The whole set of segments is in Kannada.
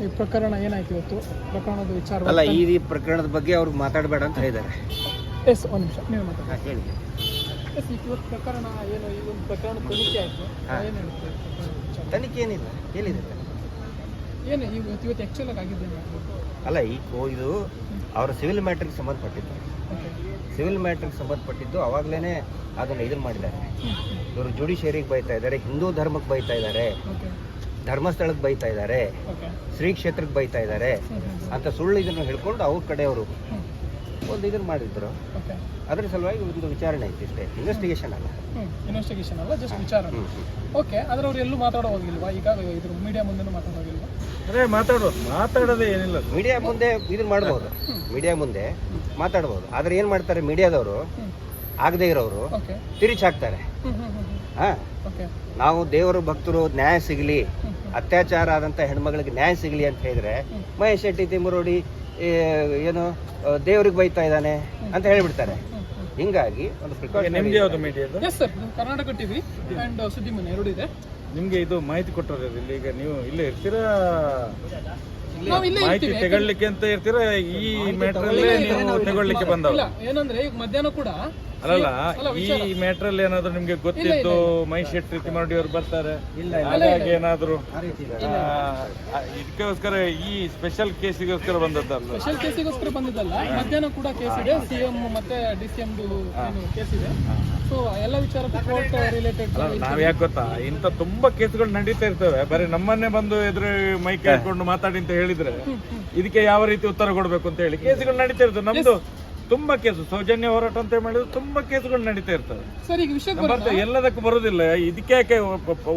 ಈ ಪ್ರಕರಣ ಏನಾಯ್ತು ಇವತ್ತು? ಪ್ರಕರಣದ ವಿಚಾರ ಅಲ್ಲ ಈ ಈ ಪ್ರಕರಣದ ಬಗ್ಗೆ ಅವ್ರಿಗೆ ಮಾತಾಡಬೇಡ ಅಂತ ಹೇಳಿದ್ದಾರೆ. ಎಸ್ ಒಂದು ನಿಮಿಷ ನೀವು ಮಾತಾಡಿ. ಹೇಳಿ. ಎಸ್ ಇವತ್ತು ಪ್ರಕರಣ ಏನು ಈ ಒಂದು ಪ್ರಕರಣ ತನಿಖೆ ಆಯಿತು. ಏನು ತನಿಖೆ ಏನಿಲ್ಲ ಹೇಳಿದ್ದಾರೆ. ಏನು ಇವತ್ತು ಇವತ್ತು ಆ್ಯಕ್ಚುಲ್ ಆಗಿದೆ ಅಲ್ಲ ಈ ಕೋ- ಇದು ಅವರ ಸಿವಿಲ್ ಮ್ಯಾಟ್ರಿಗೆ ಸಂಬಂಧಪಟ್ಟಿದ್ದು. ಸಿವಿಲ್ ಮ್ಯಾಟ್ರಿಗೆ ಸಂಬಂಧಪಟ್ಟಿದ್ದು ಅವಾಗಲೇ ಅದನ್ನು ಇದನ್ನು ಮಾಡಿದ್ದಾರೆ. ಇವರು ಜುಡಿಷಿಯರಿಗೆ ಬೈತಾ ಇದ್ದಾರೆ ಹಿಂದೂ ಧರ್ಮಕ್ಕೆ ಬೈತಾ ಇದ್ದಾರೆ. ಧರ್ಮಸ್ಥಳಕ್ಕೆ ಬೈತಾ ಇದ್ದಾರೆ ಶ್ರೀ ಕ್ಷೇತ್ರಕ್ಕೆ ಬೈತಾ ಇದ್ದಾರೆ ಅಂತ ಸುಳ್ಳು ಇದನ್ನು ಹೇಳ್ಕೊಂಡು ಅವ್ರ ಕಡೆಯವರು ಒಂದು ಇದನ್ನು ಮಾಡಿದ್ರು. ಅದರ ಸಲುವಾಗಿ ಒಂದು ವಿಚಾರಣೆ ಐತಿ ಇಷ್ಟೇ ಇನ್ವೆಸ್ಟಿಗೇಷನ್ ಅಲ್ಲ. ಇನ್ವೆಸ್ಟಿಗೇಷನ್ ಅಲ್ಲ ಜಸ್ಟ್ ವಿಚಾರ ಹ್ಮ್, ಹ್ಮ್. ಓಕೆ ಆದರೆ ಅವ್ರು ಎಲ್ಲೂ ಮಾತಾಡೋ ಹೋಗಿಲ್ವಾ? ಈಗ ಇದ್ರ ಮೀಡಿಯಾ ಮುಂದೆ ಮಾತಾಡೋ ಹೋಗಿಲ್ವಾ? ಅದೇ ಮಾತಾಡೋದು ಮಾತಾಡೋದೇ ಏನಿಲ್ಲ. ಮೀಡಿಯಾ ಮುಂದೆ ಇದನ್ನ ಮಾಡ್ಬೋದು. ಮೀಡಿಯಾ ಮುಂದೆ ಮಾತಾಡ್ಬೋದು. ಆದ್ರೆ ಏನು ಮಾಡ್ತಾರೆ ಮೀಡಿಯಾದವರು? ಆಗದೆ ಇರೋರು ತಿರುಚಿ ಹಾಕ್ತಾರೆ ಹಾ. ಓಕೆ. ನಾವು ದೇವರ ಭಕ್ತರು ನ್ಯಾಯ ಸಿಗಲಿ. ಅತ್ಯಾಚಾರ ಆದಂಥ ಹೆಣ್ಮಗಳಿಗೆ ನ್ಯಾಯ ಸಿಗಲಿ ಅಂತ ಹೇಳಿದ್ರೆ. ಮಹೇಶ್ ಶೆಟ್ಟಿ ತಿಮ್ಮರೋಡಿ ಏ, ಏನು ದೇವ್ರಿಗೆ ಬೈತಾ ಇದ್ದಾನೆ ಅಂತ ಹೇಳಿಬಿಡ್ತಾರೆ. ಹಿಂಗಾಗಿ ಒಂದು ಕರ್ನಾಟಕ ಟಿವಿ ಸುದ್ದಿ ಮನೆ ಎರಡು ಇದೆ. ನಿಮ್ಗೆ ಇದು ಮಾಹಿತಿ ಕೊಟ್ಟರು ಇಲ್ಲಿ ಈಗ ನೀವು ಇಲ್ಲೇ ಇರ್ತೀರಾ? ಮಾಹಿತಿ ತಗೊಳ್ಳಿಕ್ಕೆ ಅಂತ ಇರ್ತೀರಾ? ಈ ಮ್ಯಾಟರ್ ಅಲ್ಲೇ ನೀವು ತಗೊಳ್ಳಿಕ್ಕೆ ಬಂದವ ಏನಂದ್ರೆ ಈಗ ಮಧ್ಯಾಹ್ನ ಕೂಡ ಅಲ್ಲಲ್ಲ ಅಲ್ಲ, ಈ ಮ್ಯಾಟರ್ ಅಲ್ಲಿ ಏನಾದ್ರು ನಿಮ್ಗೆ ಗೊತ್ತಿತ್ತು ಮಹೇಶ್ ಶೆಟ್ಟಿ ತಿಮ್ಮಡಿ ಅವ್ರು ಬರ್ತಾರೆ? ಹಾಗಾಗಿ ಏನಾದ್ರು ಇದಕ್ಕೋಸ್ಕರ ಈ ಸ್ಪೆಷಲ್ ಕೇಸಿಗೋಸ್ಕರ ಬಂದದ್ದಲ್ಲ ಸ್ಪೆಷಲ್ ಕೇಸಿಗೋಸ್ಕರ ಬಂದಿದ್ದಲ್ಲ. ಮಧ್ಯಾಹ್ನ ಕೂಡ ಕೇಸ್ ಇದೆ. ಸಿ ಎಂ ಮತ್ತೆ ಡಿ ಸಿ ಎಂ ಕೇಸ್ ಇದೆ. ಸೊ ಎಲ್ಲ ವಿಚಾರ ಕೋರ್ಟ್ ರಿಲೇಟೆಡ್ ಅಲ್ಲ, ನಾವ್ ಯಾಕೆ ಗೊತ್ತಾ? ಇಂಥ ತುಂಬಾ ಕೇಸ್ಗಳು ನಡೀತಾ ಇರ್ತವೆ. ಬರೀ ನಮ್ಮನ್ನೇ ಬಂದು ಎದುರು ಮೈಕ್ ಹಾಕೊಂಡು ಮಾತಾಡಿ ಅಂತ ಹೇಳಿದ್ರೆ ಇದಕ್ಕೆ ಯಾವ ರೀತಿ ಉತ್ತರ ಕೊಡ್ಬೇಕು ಅಂತ ಹೇಳಿ? ಕೇಸ್ಗಳು ನಡೀತಾ ಇರ್ತವೆ. ನಮ್ದು ತುಂಬಾ ಕೇಸು. ಸೌಜನ್ಯ ಹೋರಾಟ ಅಂತ ಹೇಳಿದ್ರೆ ತುಂಬಾ ಕೇಸುಗಳು ನಡೀತಾ ಇರ್ತವೆ. ಸರ್ ಈಗ ವಿಷಯ ಎಲ್ಲದಕ್ಕೂ ಬರೋದಿಲ್ಲ. ಇದಕ್ಕೆ ಯಾಕೆ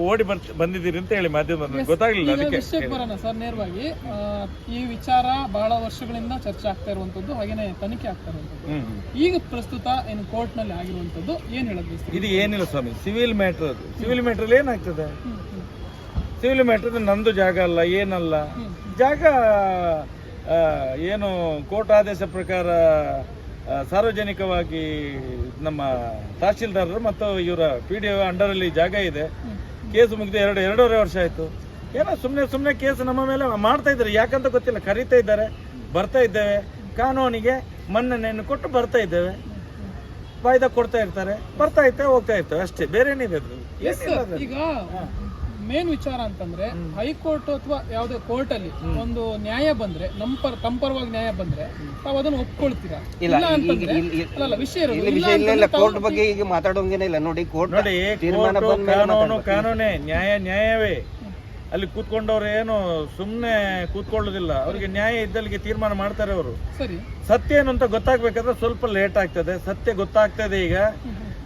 ಓಡಿ ಬರ್ ಬಂದಿದ್ದೀರಿ ಅಂತ ಹೇಳಿ ಮಾಧ್ಯಮ ಗೊತ್ತಾಗ್ಲಿಲ್ಲ ಅದಕ್ಕೆ. ವಿಷಯಕ್ಕೆ ಬರೋಣ ಸರ್ ನೇರವಾಗಿ. ಈ ವಿಚಾರ ಬಹಳ ವರ್ಷಗಳಿಂದ ಚರ್ಚೆ ಆಗ್ತಾ ಇರುವಂತದ್ದು ಹಾಗೇನೆ ತನಿಖೆ ಆಗ್ತಾ ಇರುವಂತದ್ದು. ಈಗ ಪ್ರಸ್ತುತ ಏನು ಕೋರ್ಟ್ನಲ್ಲಿ ಆಗಿರುವಂತದ್ದು ಏನ್ ಹೇಳೋದು ಇದು ಏನಿಲ್ಲ ಸ್ವಾಮಿ. ಸಿವಿಲ್ ಮ್ಯಾಟರ್ ಅದು. ಸಿವಿಲ್ ಮ್ಯಾಟರ್ ಏನಾಗ್ತದೆ? ಸಿವಿಲ್ ಮ್ಯಾಟರ್ ನಂದು ಜಾಗ ಅಲ್ಲ ಏನಲ್ಲ. ಜಾಗ ಏನು ಕೋರ್ಟ್ ಆದೇಶ ಪ್ರಕಾರ ಸಾರ್ವಜನಿಕವಾಗಿ ನಮ್ಮ ತಹಶೀಲ್ದಾರರು ಮತ್ತು ಇವರ ಪಿ ಡಿ ಅಂಡರಲ್ಲಿ ಜಾಗ ಇದೆ. ಕೇಸು ಮುಗಿದು ಎರಡು ಎರಡೂವರೆ ವರ್ಷ ಆಯಿತು. ಏನೋ ಸುಮ್ಮನೆ ಸುಮ್ಮನೆ ಕೇಸು ನಮ್ಮ ಮೇಲೆ ಮಾಡ್ತಾ ಇದ್ದಾರೆ. ಯಾಕಂತ ಗೊತ್ತಿಲ್ಲ. ಕರೀತಾ ಇದ್ದಾರೆ. ಬರ್ತಾ ಇದ್ದೇವೆ. ಕಾನೂನಿಗೆ ಮನ್ನಣೆಯನ್ನು ಕೊಟ್ಟು ಬರ್ತಾ ಇದ್ದೇವೆ. ವಾಯ್ದಾ ಕೊಡ್ತಾ ಇರ್ತಾರೆ. ಬರ್ತಾ ಇರ್ತೇವೆ ಹೋಗ್ತಾ ಇರ್ತೇವೆ. ಅಷ್ಟೇ. ಬೇರೆ ಏನಿದೆ. ಈಗ ಮೇನ್ ವಿಚಾರ ಅಂತಂದ್ರೆ ಹೈಕೋರ್ಟ್ ಅಥವಾ ಯಾವುದೇ ಕೋರ್ಟ್ ಅಲ್ಲಿ ಒಂದು ನ್ಯಾಯ ಬಂದ್ರೆ ನಮ್ಮ ಪರ ತಮ್ಮ ಪರವಾಗಿ ನ್ಯಾಯ ಬಂದ್ರೆ ತಾವು ಅದನ್ನ ಒಪ್ಕೊಳ್ತೀರಾ? ಇಲ್ಲ, ಅಂತಂದ್ರೆ ಈ- ವಿಷಯ ಇಲ್ಲಿ ಕೋರ್ಟ್ ಬಗ್ಗೆ ಈಗ ಮಾತಾಡೋಂಗೇನೆ ಇಲ್ಲ. ನೋಡಿ ಕೋರ್ಟ್ ನೋಡಿ ತೀರ್ಮಾನ ಬಂದ ಮೇಲೆ ಕಾನೂನು ಕಾನೂನೇ ನ್ಯಾಯ ನ್ಯಾಯವೇ. ಅಲ್ಲಿ ಕೂತ್ಕೊಂಡವ್ರು ಏನು ಸುಮ್ಮನೆ ಕೂತ್ಕೊಳ್ಳೋದಿಲ್ಲ. ಅವ್ರಿಗೆ ನ್ಯಾಯ ಇದ್ದಲ್ಲಿಗೆ ತೀರ್ಮಾನ ಮಾಡ್ತಾರೆ ಅವರು. ಸರಿ. ಸತ್ಯ ಏನು ಅಂತ ಗೊತ್ತಾಗ್ಬೇಕಾದ್ರೆ ಸ್ವಲ್ಪ ಲೇಟ್ ಆಗ್ತದೆ. ಸತ್ಯ ಗೊತ್ತಾಗ್ತದೆ ಈಗ.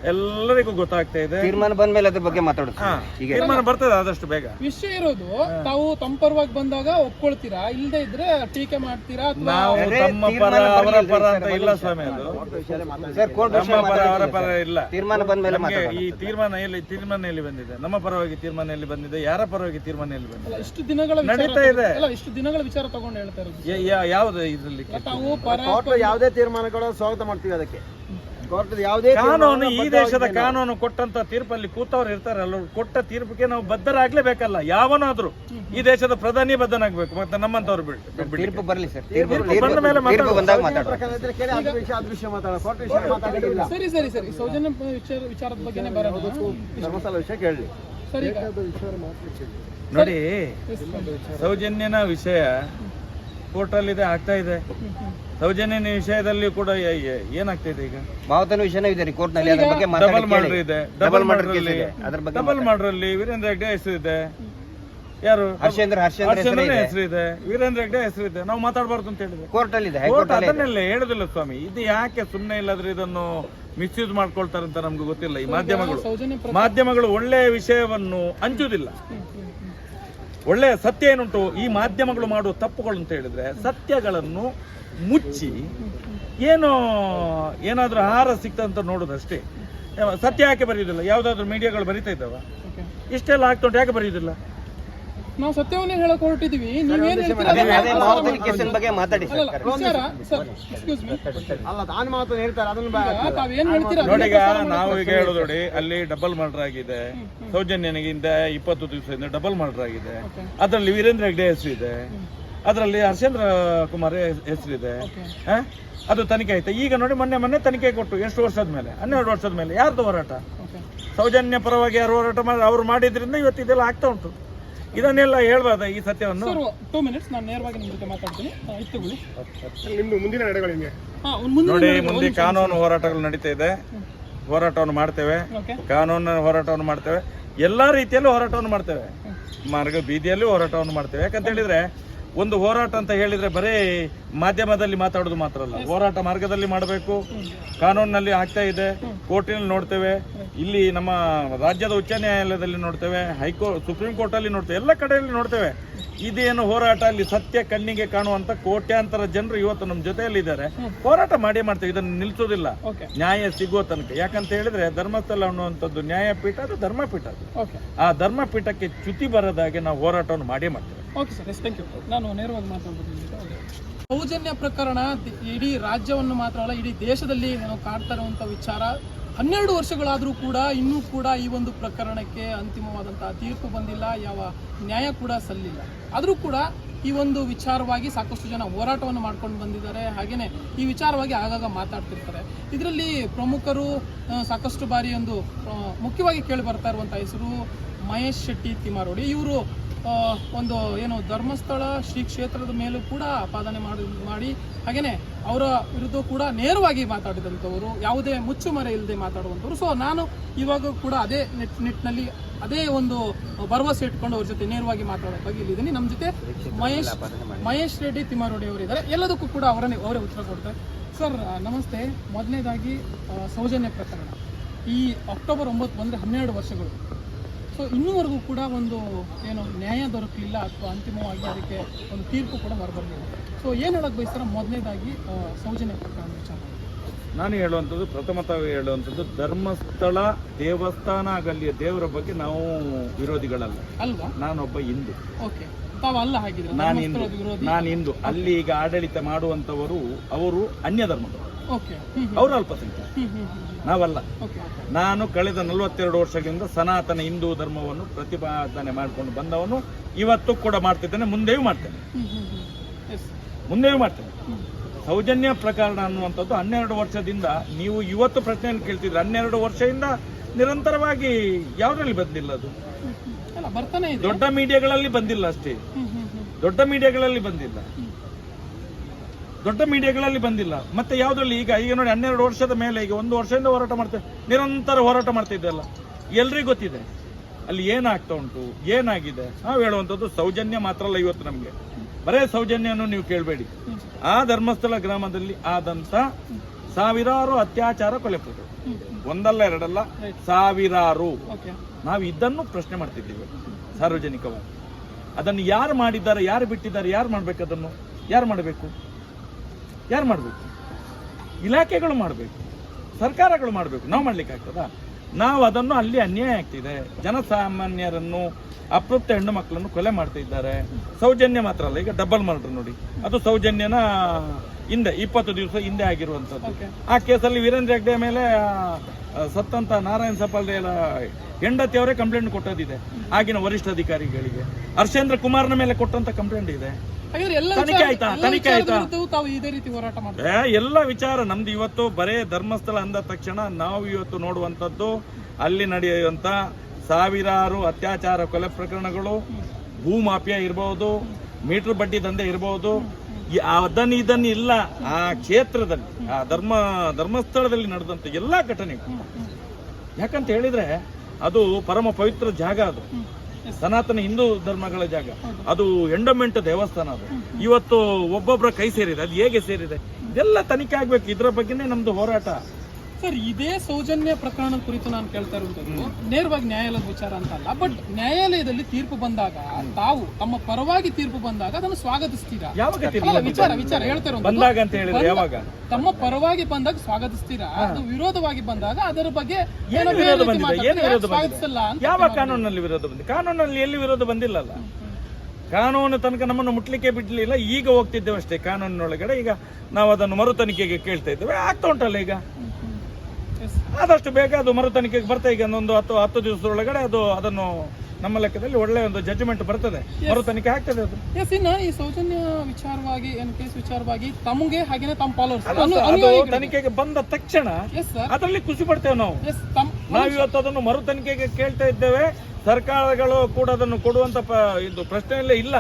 ಎಲ್ಲರಿಗೂ ಗೊತ್ತಾಗ್ತಾ ಇದೆ. ತೀರ್ಮಾನ ಬಂದ ಮೇಲೆ ಅದ್ರ ಬಗ್ಗೆ ಮಾತಾಡೋದು. ಹಾ, ಈಗ ತೀರ್ಮಾನ ಬರ್ತದೆ ಆದಷ್ಟು ಬೇಗ. ವಿಷಯ ಇರೋದು ತಾವು ತಮ್ಮ ಪರವಾಗಿ ಬಂದಾಗ ಒಪ್ಕೊಳ್ತೀರಾ? ಇಲ್ಲದೆ ಇದ್ರೆ ಟೀಕೆ ಮಾಡ್ತೀರಾ ಅಥವಾ ನಾವು ಅದೇ ತಮ್ಮ ಪರ ತೀರ್ಮಾನ ಅವರ ಪರ ಅಂತ ಇಲ್ಲ ಸ್ವಾಮಿ ಅದು. ಸರ್ ಕೋರ್ಟ್ ನಮ್ಮ ಪರ ಅವರ ಪರ ಇಲ್ಲ. ತೀರ್ಮಾನ ಬಂದ ಮೇಲೆ ನಮ್ಗೆ ಮಾತಾಡೋಣ ಈ ತೀರ್ಮಾನ ಎಲ್ಲಿ ತೀರ್ಮಾನ ಎಲ್ಲಿ ಬಂದಿದೆ. ನಮ್ಮ ಪರವಾಗಿ ತೀರ್ಮಾನ ಎಲ್ಲಿ ಬಂದಿದೆ. ಯಾರ ಪರವಾಗಿ ತೀರ್ಮಾನ ಎಲ್ಲಿ ಬಂದಿದೆ? ಅಲ್ಲ, ಇಷ್ಟು ದಿನಗಳ ವಿಚಾರ ನಡೀತಾ ಇದೆ. ಅಲ್ಲ ಇಷ್ಟು ದಿನಗಳ ವಿಚಾರ ತಗೊಂಡು ಹೇಳ್ತಾ ಇರೋದು. ಯಾ- ಯಾ- ಯಾವ್ದು ಇದ್ರಲ್ಲಿ ತಾವು ಪರ ಯಾವುದೇ ತೀರ್ಮಾನಗಳು ಸ್ವಾಗತ ಮಾಡ್ತೀವಿ ಅದಕ್ಕೆ. ಯಾವುದೇ ಕಾನೂನು ಈ ದೇಶದ ಕಾನೂನು ಕೊಟ್ಟಂತ ತೀರ್ಪಲ್ಲಿ ಕೂತವ್ರು ಇರ್ತಾರೆ ಅಲ್ಲರು ಕೊಟ್ಟ ತೀರ್ಪಿಗೆ ನಾವು ಬದ್ಧರಾಗ್ಲೇಬೇಕಲ್ಲ ಯಾವನಾದ್ರೂ. ಈ ದೇಶದ ಪ್ರಧಾನಿ ಬದ್ಧನಾಗ್ಬೇಕು ಮತ್ತೆ ನಮ್ಮಂತವ್ರು ತೀರ್ಪು ಬರಲಿ ಸರ್ ಬಂದ ಮೇಲೆ ಕೋರ್ಟ್ ಸರಿ ಸರಿ ಸರಿ ಸೌಜನ್ಯ ವಿಚಾರ ವಿಚಾರದ ಬಗ್ಗೆನೇ ಬರೋಣ ಧರ್ಮಸ್ಥಳ ವಿಷಯ ಕೇಳಲಿ ಸರಿ ಈಗ ನೋಡಿ ಸೌಜನ್ಯನ ವಿಷಯ ಕೋರ್ಟಲ್ಲಿದೆ ಆಗ್ತಾ ಇದೆ. ಸೌಜನ್ಯನ ವಿಷಯದಲ್ಲಿ ಕೂಡ ಏ- ಏ- ಏನಾಗ್ತಾ ಇದೆ ಈಗ? ಮಾವತನ ವಿಷಯನೂ ಇದೆ ರೀ ಕೋರ್ಟ್ನಲ್ಲಿ ಅದ್ರ ಬಗ್ಗೆ ಡಬಲ್ ಮರ್ಡರ್ ಇದೆ. ಡಬಲ್ ಮರ್ಡರ್ ಇದೆ ಅದ್ರ ಬಗ್ಗೆ ಡಬಲ್ ಮರ್ಡರ್ ಅಲ್ಲಿ ವೀರೇಂದ್ರ ಹೆಗ್ಡೆ ಹೆಸರು ಇದೆ. ಯಾರು? ಹರ್ಷೇಂದ್ರ ಹರ್ಷೇಂದ್ರ ಹೆಸರು ಇದೆ. ವೀರೇಂದ್ರ ಹೆಗ್ಡೆ ಹೆಸರು ಇದೆ. ನಾವು ಮಾತಾಡಬಾರ್ದು ಅಂತ ಹೇಳಿದ್ರೆ ಕೋರ್ಟ್ ಅಲ್ಲಿ ಇದೆ. ಕೋರ್ಟ್ ಅದನ್ನೆಲ್ಲ ಹೇಳುದಿಲ್ಲ ಸ್ವಾಮಿ. ಇದು ಯಾಕೆ ಸುಮ್ಮನೆ ಇಲ್ಲದ್ರೆ ಇದನ್ನು ಮಿಸ್ಯೂಸ್ ಮಾಡ್ಕೊಳ್ತಾರೆ ಅಂತ ನಮ್ಗೆ ಗೊತ್ತಿಲ್ಲ ಈ ಮಾಧ್ಯಮಗಳು. ಸೌಜನ್ಯ ಮಾಧ್ಯಮಗಳು ಒಳ್ಳೆಯ ವಿಷಯವನ್ನು ಹಂಚುವುದಿಲ್ಲ. ಒಳ್ಳೆಯ ಸತ್ಯ ಏನುಂಟು? ಈ ಮಾಧ್ಯಮಗಳು ಮಾಡುವ ತಪ್ಪುಗಳು ಅಂತ ಹೇಳಿದ್ರೆ ಸತ್ಯಗಳನ್ನು ಮುಚ್ಚಿ ಏನು ಏನಾದರೂ ಆಹಾರ ಸಿಕ್ತಂತ ನೋಡೋದಷ್ಟೇ. ಸತ್ಯ ಯಾಕೆ ಬರೆಯೋದಿಲ್ಲ? ಯಾವುದಾದ್ರೂ ಮೀಡಿಯಾಗಳು ಬರಿತಾ ಇದ್ದಾವ. ಇಷ್ಟೆಲ್ಲ ಆಗ್ತೊಂಡು ಯಾಕೆ ಬರೆಯುವುದಿಲ್ಲ ನಾವು ಸತ್ಯವನ್ನೇ ಹೇಳಕ್ ಹೊರಟಿದೀವಿ ನೀವೇನ್ ಹೇಳ್ತೀರಾ? ಅದೇ ಅದನ್ನ ಅದೇ ಪ್ರಸಾರ ಮಾವತನ ಮಾಡ್ಕೊಳ್ಳಿ. ಕೇಸಿನ ಬಗ್ಗೆ ಮಾತಾಡಿ ಸರ್ ಅಲ್ಲಲ್ಲ, ವಿಚಾರ ಸರ್ ಎಕ್ಸ್ಕ್ಯೂಸ್ ಮೀ ಅಲ್ಲ ತಾನು ಹೇಳ್ತಾರೆ ಅದನ್ನ ಬಾ- ಹೇಳ್ತೀರಾ? ನೋಡಿ ಈಗ ಅದನ್ನ ಪ್ರಸಾರ ನಾವು ಈಗ ಹೇಳೋದು ನೋಡಿ ಅಲ್ಲಿ ಡಬಲ್ ಮರ್ಡರ್ ಆಗಿದೆ. ಸೌಜನ್ಯನಿಗಿಂತ ಇಪ್ಪತ್ತು ದಿವಸದಿಂದ ಡಬಲ್ ಮರ್ಡರ್ ಆಗಿದೆ. ಅದರಲ್ಲಿ ವೀರೇಂದ್ರ ಹೆಗ್ಡೆ ಹೆಸರು ಇದೆ. ಅದರಲ್ಲಿ ಹರ್ಷೇಂದ್ರ ಕುಮಾರ್ ಹೆಸರಿದೆ. ಅದು ತನಿಖೆ ಆಯ್ತು? ಈಗ ನೋಡಿ ಮೊನ್ನೆ ಮೊನ್ನೆ ತನಿಖೆ ಕೊಟ್ಟು ಎಷ್ಟು ವರ್ಷದ ಮೇಲೆ? ಹನ್ನೆರಡು ವರ್ಷದ ಮೇಲೆ. ಯಾರ್ದು ಹೋರಾಟ? ಸೌಜನ್ಯ ಪರವಾಗಿ ಯಾರು ಹೋರಾಟ ಮಾಡಿ ಅವ್ರು ಮಾಡಿದ್ರಿಂದ ಇವತ್ತು ಇದೆಲ್ಲ ಆಗ್ತಾ ಉಂಟು. ಇದನ್ನೆಲ್ಲ ಹೇಳ್ಬಾರ್ದ ಈ ಸತ್ಯವನ್ನು? ಟೂ ಮಿನಿಟ್ಸ್ ನಾನು ನೇರವಾಗಿ ನಿಮ್ಮ ಜೊತೆ ಮಾತಾಡ್ತೀನಿ. ನಿಮ್ದು ಮುಂದಿನ ನಡೆಗಳು ಹಿಂಗೆ? ಹಾ ಒಂದು ಮುಂದಿನ ನೋಡಿ ಮುಂದೆ. ಕಾನೂನು ಹೋರಾಟಗಳು ನಡೀತಾ ಇದೆ. ಹೋರಾಟವನ್ನು ಮಾಡ್ತೇವೆ. ಕಾನೂನು ಹೋರಾಟವನ್ನು ಮಾಡ್ತೇವೆ. ಎಲ್ಲಾ ರೀತಿಯಲ್ಲೂ ಹೋರಾಟವನ್ನು ಮಾಡ್ತೇವೆ. ಮಾರ್ಗ ಬೀದಿಯಲ್ಲೂ ಹೋರಾಟವನ್ನು ಮಾಡ್ತೇವೆ. ಯಾಕಂತ ಹೇಳಿದ್ರೆ ಒಂದು ಹೋರಾಟ ಅಂತ ಹೇಳಿದ್ರೆ ಬರೀ ಮಾಧ್ಯಮದಲ್ಲಿ ಮಾತಾಡೋದು ಮಾತ್ರ ಅಲ್ಲ. ಹೋರಾಟ ಮಾರ್ಗದಲ್ಲಿ ಮಾಡಬೇಕು. ಕಾನೂನಿನಲ್ಲಿ ಆಗ್ತಾ ಇದೆ. ಕೋರ್ಟಿನಲ್ಲಿ ನೋಡ್ತೇವೆ. ಇಲ್ಲಿ ನಮ್ಮ ರಾಜ್ಯದ ಉಚ್ಚ ನ್ಯಾಯಾಲಯದಲ್ಲಿ ನೋಡ್ತೇವೆ. ಹೈಕೋರ್ಟ್ ಸುಪ್ರೀಂ ಕೋರ್ಟ್ ಅಲ್ಲಿ ನೋಡ್ತೇವೆ. ಎಲ್ಲ ಕಡೆಯಲ್ಲಿ ನೋಡ್ತೇವೆ. ಇದೇನು ಹೋರಾಟ? ಅಲ್ಲಿ ಸತ್ಯ ಕಣ್ಣಿಗೆ ಕಾಣುವಂತ ಕೋಟ್ಯಾಂತರ ಜನರು ಇವತ್ತು ನಮ್ಮ ಜೊತೆಯಲ್ಲಿ ಇದ್ದಾರೆ ಹೋರಾಟ ಮಾಡಿ ಮಾಡ್ತೇವೆ. ಇದನ್ನು ನಿಲ್ಸೋದಿಲ್ಲ ನ್ಯಾಯ ಸಿಗುವ ತನಕ. ಯಾಕಂತ ಹೇಳಿದ್ರೆ ಧರ್ಮಸ್ಥಳ ಅನ್ನುವಂಥದ್ದು ನ್ಯಾಯಪೀಠ ಅದು ಧರ್ಮಪೀಠ ಅದು. ಆ ಧರ್ಮಪೀಠಕ್ಕೆ ಚ್ಯುತಿ ಬರದಾಗೆ ನಾವು ಹೋರಾಟವನ್ನು ಮಾಡೇ ಮಾಡ್ತೇವೆ. ಓಕೆ ಸರ್ ಥ್ಯಾಂಕ್ ಯು ನಾನು ನೇರವಾಗಿ ಮಾತಾಡ್ಬೋದು ಸೌಜನ್ಯ ಪ್ರಕರಣ ಇಡೀ ರಾಜ್ಯವನ್ನು ಮಾತ್ರ ಅಲ್ಲ, ಇಡೀ ದೇಶದಲ್ಲಿ ನಾವು ಕಾಡ್ತಾ ಇರುವಂಥ ವಿಚಾರ. ಹನ್ನೆರಡು ವರ್ಷಗಳಾದರೂ ಕೂಡ ಇನ್ನೂ ಕೂಡ ಈ ಒಂದು ಪ್ರಕರಣಕ್ಕೆ ಅಂತಿಮವಾದಂತಹ ತೀರ್ಪು ಬಂದಿಲ್ಲ, ಯಾವ ನ್ಯಾಯ ಕೂಡ ಸಲ್ಲಿಲ್ಲ. ಆದರೂ ಕೂಡ ಈ ಒಂದು ವಿಚಾರವಾಗಿ ಸಾಕಷ್ಟು ಜನ ಹೋರಾಟವನ್ನು ಮಾಡ್ಕೊಂಡು ಬಂದಿದ್ದಾರೆ. ಹಾಗೆಯೇ ಈ ವಿಚಾರವಾಗಿ ಆಗಾಗ ಮಾತಾಡ್ತಿರ್ತಾರೆ. ಇದರಲ್ಲಿ ಪ್ರಮುಖರು ಸಾಕಷ್ಟು ಬಾರಿ ಒಂದು ಮುಖ್ಯವಾಗಿ ಕೇಳಿ ಬರ್ತಾ ಇರುವಂಥ ಹೆಸರು ಮಹೇಶ್ ಶೆಟ್ಟಿ ತಿಮಾರೋಡಿ ಇವರು ಒಂದು ಏನು ಧರ್ಮಸ್ಥಳ, ಶ್ರೀ ಕ್ಷೇತ್ರದ ಮೇಲೂ ಕೂಡ ಆಪಾದನೆ ಮಾಡಿ ಮಾಡಿ, ಹಾಗೇನೆ ಅವರ ವಿರುದ್ಧ ಕೂಡ ನೇರವಾಗಿ ಮಾತಾಡಿದಂಥವರು, ಯಾವುದೇ ಮುಚ್ಚುಮರೆ ಇಲ್ಲದೆ ಮಾತಾಡುವಂಥವ್ರು. ಸೊ ನಾನು ಇವಾಗ ಕೂಡ ಅದೇ ನಿಟ್ ನಿಟ್ಟಿನಲ್ಲಿ ಅದೇ ಒಂದು ಭರವಸೆ ಇಟ್ಕೊಂಡು ಅವ್ರ ಜೊತೆ ನೇರವಾಗಿ ಮಾತಾಡೋಕ್ಕಾಗಿ ಇಲ್ಲಿದ್ದೀನಿ. ನಮ್ಮ ಜೊತೆ ಮಹೇಶ್ ಮಹೇಶ್ ರೆಡ್ಡಿ ತಿಮ್ಮಾರೋಡಿ ಅವರು ಇದ್ದಾರೆ. ಎಲ್ಲದಕ್ಕೂ ಕೂಡ ಅವರನ್ನೇ, ಅವರೇ ಉತ್ತರ ಕೊಡ್ತಾರೆ. ಸರ್ ನಮಸ್ತೆ. ಮೊದಲನೇದಾಗಿ ಸೌಜನ್ಯ ಪ್ರಕರಣ. ಈ ಅಕ್ಟೋಬರ್ ಒಂಬತ್ತು ಬಂದರೆ ಹನ್ನೆರಡು ವರ್ಷಗಳು. ಸೊ ಇನ್ನೂವರೆಗೂ ಕೂಡ ಒಂದು ಏನು ನ್ಯಾಯ ದೊರಕಲಿಲ್ಲ ಅಥವಾ ಅಂತಿಮವಾಗಿ ಅದಕ್ಕೆ ಒಂದು ತೀರ್ಪು ಕೂಡ ಹೊರಬರಲಿಲ್ಲ ಸೊ ಏನು ಹೇಳೋಕ್ಕೆ ಬಯಸ್ತಾರೆ? ಮೊದಲನೇದಾಗಿ ಸೌಜನ್ಯ ಪ್ರಕರಣ ವಿಚಾರ. ನಾನು ಹೇಳುವಂಥದ್ದು ಪ್ರಥಮತವಾಗಿ ಹೇಳುವಂಥದ್ದು ಧರ್ಮಸ್ಥಳ ದೇವಸ್ಥಾನ ಆಗಲಿಯ ದೇವರ ಬಗ್ಗೆ ನಾವು ವಿರೋಧಿಗಳಲ್ಲ. ಅಲ್ವಾ? ನಾನೊಬ್ಬ ಹಿಂದೂ. ಓಕೆ ತಾವು ಅಲ್ಲ ಹಾಗಿದ್ರೆ ನಾನು ಹಿಂದೂ. ನಾನು ಹಿಂದೂ. ಅಲ್ಲಿ ಈಗ ಆಡಳಿತ ಮಾಡುವಂಥವರು ಅವರು ಅನ್ಯ ಧರ್ಮದವರು ಅವರು ಅಲ್ಪಸಂಖ್ಯಾತ ನಾವಲ್ಲ. ನಾನು ಕಳೆದ ನಲವತ್ತೆರಡು ವರ್ಷಗಳಿಂದ ಸನಾತನ ಹಿಂದೂ ಧರ್ಮವನ್ನು ಪ್ರತಿಪಾದನೆ ಮಾಡಿಕೊಂಡು ಬಂದವನು ಇವತ್ತು ಕೂಡ ಮಾಡ್ತಿದ್ದೇನೆ ಮುಂದೆಯೂ ಮಾಡ್ತೇನೆ. ಮುಂದೆಯೂ ಮಾಡ್ತೇನೆ. ಸೌಜನ್ಯ ಪ್ರಕರಣ ಅನ್ನುವಂಥದ್ದು ಹನ್ನೆರಡು ವರ್ಷದಿಂದ ನೀವು ಇವತ್ತು ಪ್ರಶ್ನೆಯನ್ನು ಕೇಳ್ತಿದ್ರೆ ಹನ್ನೆರಡು ವರ್ಷದಿಂದ ನಿರಂತರವಾಗಿ ಯಾವುದ್ರಲ್ಲಿ ಬಂದಿಲ್ಲ ಅದು? ದೊಡ್ಡ ಮೀಡಿಯಾಗಳಲ್ಲಿ ಬಂದಿಲ್ಲ ಅಷ್ಟೇ. ದೊಡ್ಡ ಮೀಡಿಯಾಗಳಲ್ಲಿ ಬಂದಿಲ್ಲ. ದೊಡ್ಡ ಮೀಡಿಯಾಗಳಲ್ಲಿ ಬಂದಿಲ್ಲ. ಮತ್ತೆ ಯಾವುದ್ರಲ್ಲಿ ಈಗ ಈಗ ನೋಡಿ ಹನ್ನೆರಡು ವರ್ಷದ ಮೇಲೆ ಈಗ ಒಂದು ವರ್ಷದಿಂದ ಹೋರಾಟ ಮಾಡ್ತೇವೆ ನಿರಂತರ ಹೋರಾಟ ಮಾಡ್ತಿದ್ದೆಲ್ಲ ಎಲ್ರಿಗೂ ಗೊತ್ತಿದೆ. ಅಲ್ಲಿ ಏನಾಗ್ತಾ ಉಂಟು ಏನಾಗಿದೆ? ನಾವು ಹೇಳುವಂಥದ್ದು ಸೌಜನ್ಯ ಮಾತ್ರ ಅಲ್ಲ ಇವತ್ತು ನಮಗೆ. ಬರೇ ಸೌಜನ್ಯವನ್ನು ನೀವು ಕೇಳಬೇಡಿ. ಆ ಧರ್ಮಸ್ಥಳ ಗ್ರಾಮದಲ್ಲಿ ಆದಂತ ಸಾವಿರಾರು ಅತ್ಯಾಚಾರ ಕೊಲೆ ಒಂದಲ್ಲ ಎರಡಲ್ಲ ಸಾವಿರಾರು. ನಾವು ಇದನ್ನು ಪ್ರಶ್ನೆ ಮಾಡ್ತಿದ್ದೀವಿ ಸಾರ್ವಜನಿಕವಾಗಿ. ಅದನ್ನು ಯಾರು ಮಾಡಿದ್ದಾರೆ ಯಾರು ಬಿಟ್ಟಿದ್ದಾರೆ ಯಾರು ಮಾಡ್ಬೇಕು ಅದನ್ನು? ಯಾರು ಮಾಡಬೇಕು? ಯಾರು ಮಾಡಬೇಕು? ಇಲಾಖೆಗಳು ಮಾಡಬೇಕು. ಸರ್ಕಾರಗಳು ಮಾಡಬೇಕು. ನಾವು ಮಾಡ್ಲಿಕ್ಕೆ ಆಗ್ತದಾ? ನಾವು ಅದನ್ನು ಅಲ್ಲಿ ಅನ್ಯಾಯ ಆಗ್ತಿದೆ. ಜನಸಾಮಾನ್ಯರನ್ನು ಅಪೃಪ್ತ ಹೆಣ್ಣು ಮಕ್ಕಳನ್ನು ಕೊಲೆ ಮಾಡ್ತಾ ಇದ್ದಾರೆ. ಸೌಜನ್ಯ ಮಾತ್ರ ಅಲ್ಲ ಈಗ ಡಬಲ್ ಮರ್ಡರ್ ನೋಡಿ. ಅದು ಸೌಜನ್ಯನ ಹಿಂದೆ ಇಪ್ಪತ್ತು ದಿವಸ ಹಿಂದೆ ಆಗಿರುವಂಥದ್ದು. ಆ ಕೇಸಲ್ಲಿ ವೀರೇಂದ್ರ ಹೆಗ್ಡೆ ಮೇಲೆ ಸತ್ತಂತ ನಾರಾಯಣ ಸಪಾಲ್ದೆ ಹೆಂಡತಿಯವರೇ ಹೆಂಡತಿ ಅವರೇ ಕಂಪ್ಲೇಂಟ್ ಕೊಟ್ಟದಿದೆ ಆಗಿನ ವರಿಷ್ಠ ಅಧಿಕಾರಿಗಳಿಗೆ. ಹರ್ಷೇಂದ್ರ ಕುಮಾರ್ನ ಮೇಲೆ ಕೊಟ್ಟಂತ ಕಂಪ್ಲೇಂಟ್ ಇದೆ. ತನಿಖೆ ಆಯ್ತಾ? ಎಲ್ಲ ತನಿಖೆ ಆಯ್ತಾ? ಎಲ್ಲ ವಿಚಾರ ನಮ್ದು ಇವತ್ತು ಬರೇ ಧರ್ಮಸ್ಥಳ ಅಂದ ತಕ್ಷಣ ನಾವು ಇವತ್ತು ನೋಡುವಂಥದ್ದು ಅಲ್ಲಿ ನಡೆಯುವಂತ ಸಾವಿರಾರು ಅತ್ಯಾಚಾರ ಕೊಲೆ ಪ್ರಕರಣಗಳು ಭೂ ಭೂಮಾಫಿಯಾ ಇರಬಹುದು ಮೀಟರ್ ಬಡ್ಡಿ ದಂಧೆ ಇರಬಹುದು ಅದನ್ನ ಅದನ್ನು ಇದನ್ನು ಇಲ್ಲ ಆ ಕ್ಷೇತ್ರದಲ್ಲಿ ಆ ಧರ್ಮ ಧರ್ಮಸ್ಥಳದಲ್ಲಿ ನಡೆದಂತ ಎಲ್ಲಾ ಘಟನೆಗಳು ಯಾಕಂತ ಹೇಳಿದ್ರೆ ಅದು ಪರಮ ಪವಿತ್ರ ಜಾಗ ಅದು ಸನಾತನ ಹಿಂದೂ ಧರ್ಮಗಳ ಜಾಗ. ಅದು ಎಂಡೋಮೆಂಟ್ ದೇವಸ್ಥಾನ ಅದು. ಇವತ್ತು ಒಬ್ಬೊಬ್ಬರ ಕೈ ಸೇರಿದೆ, ಅದು ಹೇಗೆ ಸೇರಿದೆ? ಇದೆಲ್ಲ ತನಿಖೆ ಆಗ್ಬೇಕು. ಇದ್ರ ಬಗ್ಗೆನೇ ನಮ್ದು ಹೋರಾಟ. ಸರ್ ಇದೇ ಸೌಜನ್ಯ ಪ್ರಕರಣದ ಕುರಿತು ನಾನು ಕೇಳ್ತಾ ಇರುವಂತದ್ದು ನೇರವಾಗಿ ನ್ಯಾಯಾಲಯದ ವಿಚಾರ ಅಂತ ಅಲ್ಲ ಬಟ್ ನ್ಯಾಯಾಲಯದಲ್ಲಿ ತೀರ್ಪು ಬಂದಾಗ ತಾವು ತಮ್ಮ ಪರವಾಗಿ ತೀರ್ಪು ಬಂದಾಗ ಅದನ್ನು ಸ್ವಾಗತಿಸ್ತೀರಾ? ಅಲ್ಲ, ವಿಚಾರ ವಿಚಾರ ಹೇಳ್ತಾ ಬಂದಾಗ ಅಂತ ಹೇಳಿದ್ರೆ ಯಾವಾಗ? ತಮ್ಮ ಪರವಾಗಿ ಬಂದಾಗ ಸ್ವಾಗತಿಸ್ತೀರಾ? ಅದು ವಿರೋಧವಾಗಿ ಬಂದಾಗ ಅದರ ಬಗ್ಗೆ ಏನು ಬೇರೆ ವಿರೋಧ ರೀತಿ ಬಂದಿದೆ? ಏನು ವಿರೋಧ ಸ್ವಾಗತಿಸಲ್ಲ ಅಂತ ಯಾವ ಕಾನೂನಲ್ಲಿ ವಿರೋಧ ಬಂದಿದೆ? ಕಾನೂನಲ್ಲಿ ಎಲ್ಲಿ ವಿರೋಧ ಬಂದಿಲ್ಲಲ್ಲ? ಕಾನೂನು ತನಕ ನಮ್ಮನ್ನು ಮುಟ್ಲಿಕ್ಕೆ ಬಿಡ್ಲಿಲ್ಲ ಈಗ ಹೋಗ್ತಿದ್ದೇವೆ ಅಷ್ಟೇ ಕಾನೂನಿನೊಳಗಡೆ. ಈಗ ನಾವು ಅದನ್ನು ಮರು ತನಿಖೆಗೆ ಕೇಳ್ತಾ ಇದ್ದೇವೆ. ಆಗ್ತಾ ಉಂಟಲ್ಲ ಈಗ. ಆದಷ್ಟು ಬೇಗ ಅದು ಮರು ತನಿಖೆಗೆ ಬರ್ತಾ ಈಗ ಒಂದು ಹತ್ತು ಹತ್ತು ದಿವಸದೊಳಗಡೆ ಅದು ಅದನ್ನು ನಮ್ಮ ಲೆಕ್ಕದಲ್ಲಿ ಒಳ್ಳೆ ಒಂದು ಜಡ್ಜ್ಮೆಂಟ್ ಬರ್ತದೆ. ಮರು ತನಿಖೆ ಆಗ್ತದೆ ಅದು. ಎಸ್ ಇನ್ನ ಈ ಸೌಜನ್ಯ ವಿಚಾರವಾಗಿ ಏನ್ ಕೇಸ್ ವಿಚಾರವಾಗಿ ತಮಗೆ ಹಾಗೇನೆ ತಮ್ಮ ಫಾಲೋವರ್ಸ್ ತನಿಖೆಗೆ ಬಂದ ತಕ್ಷಣ ಅದರಲ್ಲಿ ಖುಷಿ ಪಡ್ತೇವೆ ನಾವು. ನಾವು ಇವತ್ತು ನಾವಿವತ್ತು ಅದನ್ನು ಮರು ತನಿಖೆಗೆ ಕೇಳ್ತಾ ಇದ್ದೇವೆ. ಸರ್ಕಾರಗಳು ಕೂಡ ಅದನ್ನು ಕೊಡುವಂತ ಇದು ಪ್ರಶ್ನೆಯಲ್ಲೇ ಇಲ್ಲ.